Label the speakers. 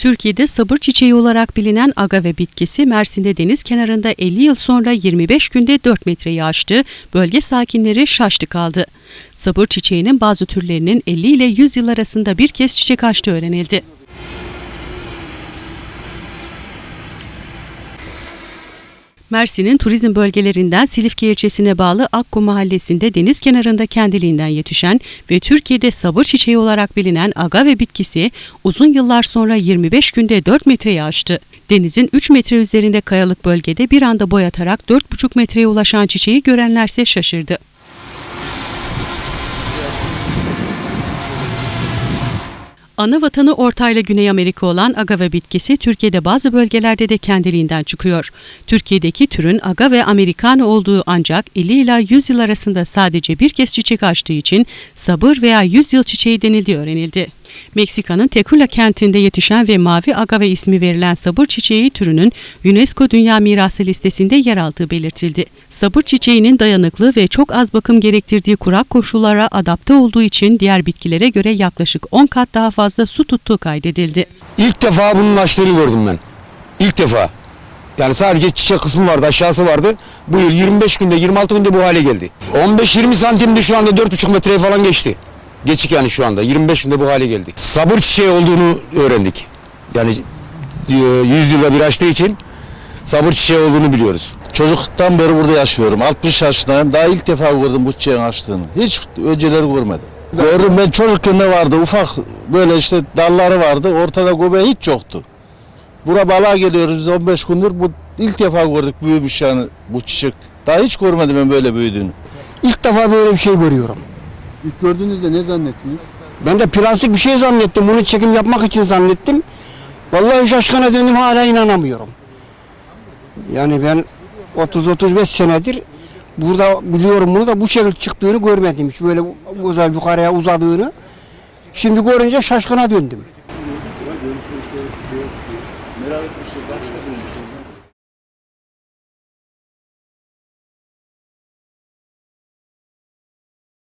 Speaker 1: Türkiye'de sabır çiçeği olarak bilinen agave bitkisi Mersin'de deniz kenarında 50 yıl sonra 25 günde 4 metreyi aştı. Bölge sakinleri şaştı kaldı. Sabır çiçeğinin bazı türlerinin 50 ile 100 yıl arasında bir kez çiçek açtığı öğrenildi. Mersin'in turizm bölgelerinden Silifke ilçesine bağlı Akku mahallesinde deniz kenarında kendiliğinden yetişen ve Türkiye'de sabır çiçeği olarak bilinen agave bitkisi uzun yıllar sonra 25 günde 4 metreyi aştı. Denizin 3 metre üzerinde kayalık bölgede bir anda boyatarak 4,5 metreye ulaşan çiçeği görenlerse şaşırdı. Ana vatanı Orta ile Güney Amerika olan agave bitkisi Türkiye'de bazı bölgelerde de kendiliğinden çıkıyor. Türkiye'deki türün agave americano olduğu ancak 50 ila 100 yıl arasında sadece bir kez çiçek açtığı için sabır veya 100 yıl çiçeği denildiği öğrenildi. Meksika'nın Tecula kentinde yetişen ve mavi agave ismi verilen sabır çiçeği türünün UNESCO Dünya Mirası listesinde yer aldığı belirtildi. Sabır çiçeğinin dayanıklı ve çok az bakım gerektirdiği kurak koşullara adapte olduğu için diğer bitkilere göre yaklaşık 10 kat daha fazla su tuttuğu kaydedildi.
Speaker 2: İlk defa bunun açtığını gördüm ben. İlk defa. Yani sadece çiçek kısmı vardı, aşağısı vardı. Bu yıl 25 günde, 26 günde bu hale geldi. 15-20 santimdi şu anda 4,5 metreye falan geçti. Geçik yani şu anda. 25 günde bu hale geldi. Sabır çiçeği olduğunu öğrendik. Yani e, 100 yılda bir açtığı için sabır çiçeği olduğunu biliyoruz.
Speaker 3: Çocuktan beri burada yaşıyorum. 60 yaşındayım. Daha ilk defa gördüm bu çiçeğin açtığını. Hiç önceleri görmedim. Gördüm ben çocukken ne vardı? Ufak böyle işte dalları vardı. Ortada göbeği hiç yoktu. Bura balığa geliyoruz biz 15 gündür. Bu ilk defa gördük büyümüş yani bu çiçek. Daha hiç görmedim ben böyle büyüdüğünü.
Speaker 4: İlk defa böyle bir şey görüyorum.
Speaker 5: İlk gördüğünüzde ne zannettiniz?
Speaker 4: Ben de plastik bir şey zannettim. Bunu çekim yapmak için zannettim. Vallahi şaşkına döndüm hala inanamıyorum. Yani ben 30-35 senedir burada biliyorum bunu da bu şekilde çıktığını görmedim. Hiç böyle uzay yukarıya uzadığını. Şimdi görünce şaşkına döndüm.
Speaker 5: Merak etmiştim. Başta duymuştum.